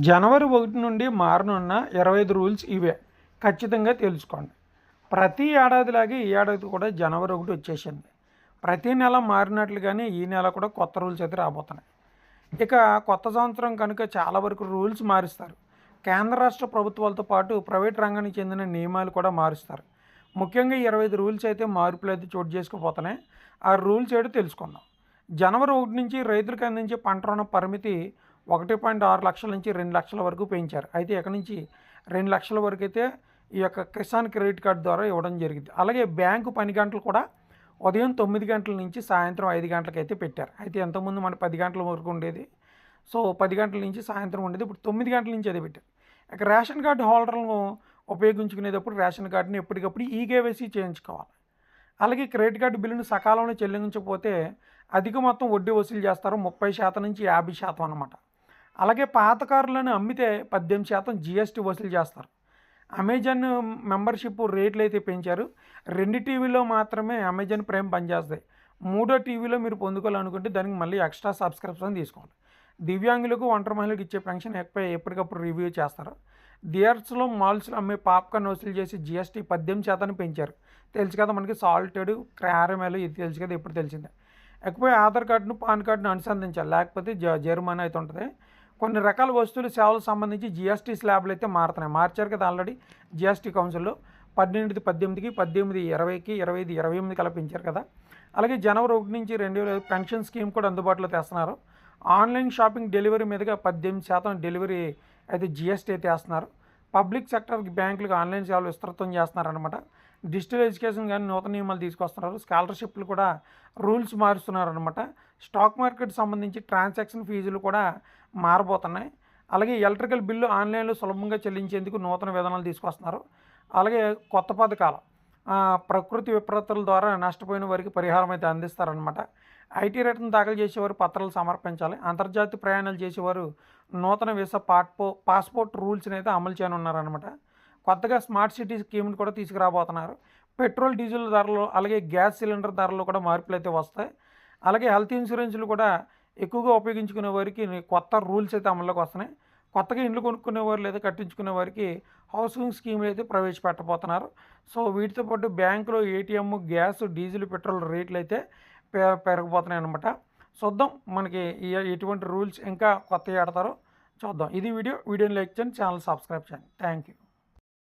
జనవరి ఒకటి నుండి మారనున్న ఇరవై ఐదు రూల్స్ ఇవే. ఖచ్చితంగా తెలుసుకోండి. ప్రతి ఏడాదిలాగే ఈ ఏడాది కూడా జనవరి ఒకటి వచ్చేసింది. ప్రతి నెల మారినట్లుగానే ఈ నెల కూడా కొత్త రూల్స్ అయితే రాబోతున్నాయి. ఇక కొత్త సంవత్సరం కనుక చాలా వరకు రూల్స్ మారుస్తారు. కేంద్ర రాష్ట్ర ప్రభుత్వాలతో పాటు ప్రైవేట్ రంగానికి చెందిన నియమాలు కూడా మారుస్తారు. ముఖ్యంగా ఇరవై ఐదు రూల్స్ అయితే మార్పులు అయితే చోటు చేసుకుపోతున్నాయి. ఆ రూల్స్ ఏడు తెలుసుకుందాం. జనవరి ఒకటి నుంచి రైతులకు అందించే పంట రుణ పరిమితి ఒకటి పాయింట్ ఆరు లక్షల నుంచి రెండు లక్షల వరకు పెంచారు. అయితే ఎక్కడి నుంచి రెండు లక్షల వరకు అయితే ఈ యొక్క కిసాన్ క్రెడిట్ కార్డు ద్వారా ఇవ్వడం జరిగింది. అలాగే బ్యాంకు పని గంటలు కూడా ఉదయం తొమ్మిది గంటల నుంచి సాయంత్రం ఐదు గంటలకు అయితే పెట్టారు. అయితే ఎంతమంది మన పది గంటల వరకు ఉండేది. సో పది గంటల నుంచి సాయంత్రం ఉండేది. ఇప్పుడు తొమ్మిది గంటల నుంచి అదే పెట్టారు. ఇక రేషన్ కార్డు హోల్డర్లను ఉపయోగించుకునేటప్పుడు రేషన్ కార్డుని ఎప్పటికప్పుడు ఈ కేవైసీ చేయించుకోవాలి. అలాగే క్రెడిట్ కార్డు బిల్లును సకాలంలో చెల్లించకపోతే అధిక మొత్తం వడ్డీ వసూలు చేస్తారు. ముప్పై శాతం నుంచి యాభై శాతం అన్నమాట. అలాగే పాత కార్లను అమ్మితే పద్దెనిమిది శాతం జిఎస్టీ వసూలు చేస్తారు. అమెజాన్ మెంబర్షిప్ రేట్లు అయితే పెంచారు. రెండు టీవీలో మాత్రమే అమెజాన్ ప్రైమ్ పనిచేస్తాయి. మూడో టీవీలో మీరు పొందుకోవాలనుకుంటే దానికి మళ్ళీ ఎక్స్ట్రా సబ్స్క్రిప్షన్ తీసుకోండి. దివ్యాంగులకు ఒంటరి మహిళలకు ఇచ్చే పెన్షన్ ఎక్కువ ఎప్పటికప్పుడు రివ్యూ చేస్తారు. థియేటర్స్లో మాల్స్లో అమ్మే పాప్కార్న్ వసూలు చేసి జిఎస్టీ పద్దెనిమిది శాతాన్ని పెంచారు. తెలుసు కదా మనకి సాల్టెడ్ క్యారమెల్ ఇది తెలుసు కదా ఎప్పుడు తెలిసిందే. ఎక్కువ ఆధార్ కార్డును పాన్ కార్డును అనుసంధించాలి లేకపోతే జ జరిమానా అయితే ఉంటుంది. కొన్ని రకాల వస్తువులు సేవలకు సంబంధించి జిఎస్టీ స్లాబ్లు అయితే మారుతున్నాయి. మార్చారు కదా ఆల్రెడీ జిఎస్టీ కౌన్సిల్లో పన్నెండుది పద్దెనిమిదికి పద్దెనిమిది ఇరవైకి ఇరవై ఐదు ఇరవై ఎనిమిది కల్పించారు కదా. అలాగే జనవరి ఒకటి నుంచి రెండు వేల పెన్షన్ స్కీమ్ కూడా అందుబాటులో తెస్తున్నారు. ఆన్లైన్ షాపింగ్ డెలివరీ మీదుగా పద్దెనిమిది శాతం డెలివరీ అయితే జిఎస్టీ అయితే వేస్తున్నారు. పబ్లిక్ సెక్టర్ బ్యాంకులకు ఆన్లైన్ సేవలు విస్తృతం చేస్తున్నారనమాట డిజిటల్ ఎడ్యుకేషన్ కానీ నూతన నియమాలు తీసుకొస్తున్నారు. స్కాలర్షిప్లు కూడా రూల్స్ మారుస్తున్నారు అనమాట స్టాక్ మార్కెట్ సంబంధించి ట్రాన్సాక్షన్ ఫీజులు కూడా మారబోతున్నాయి. అలాగే ఎలక్ట్రికల్ బిల్లు ఆన్లైన్లో సులభంగా చెల్లించేందుకు నూతన విధానాలు తీసుకొస్తున్నారు. అలాగే కొత్త పథకాలు ప్రకృతి విపత్తుల ద్వారా నష్టపోయిన వారికి పరిహారం అయితే అందిస్తారనమాట ఐటీ రిటర్న్ దాఖలు చేసేవారు పత్రాలు సమర్పించాలి. అంతర్జాతీయ ప్రయాణాలు చేసేవారు నూతన వీసా పాట్పో పాస్పోర్ట్ రూల్స్ని అయితే అమలు చేయనున్నారనమాట కొత్తగా స్మార్ట్ సిటీ స్కీమ్ని కూడా తీసుకురాబోతున్నారు. పెట్రోల్ డీజిల్ ధరలు అలాగే గ్యాస్ సిలిండర్ ధరలు కూడా మార్పులు అయితే వస్తాయి. అలాగే హెల్త్ ఇన్సూరెన్స్లు కూడా ఎక్కువగా ఉపయోగించుకునే వారికి కొత్త రూల్స్ అయితే అమల్లోకి వస్తున్నాయి. కొత్తగా ఇండ్లు కొనుక్కునేవారు లేదా కట్టించుకునే వారికి హౌసింగ్ స్కీమ్లు అయితే ప్రవేశపెట్టబోతున్నారు. సో వీటితో పాటు బ్యాంకులో ఏటీఎం గ్యాస్ డీజిల్ పెట్రోల్ రేట్లు అయితే పే పెరగబోతున్నాయి అనమాట చూద్దాం మనకి ఎటువంటి రూల్స్ ఇంకా కొత్త ఆడతారో చూద్దాం. ఇది వీడియో. వీడియోని లైక్ చేయండి ఛానల్ సబ్స్క్రైబ్ చేయండి. Thank you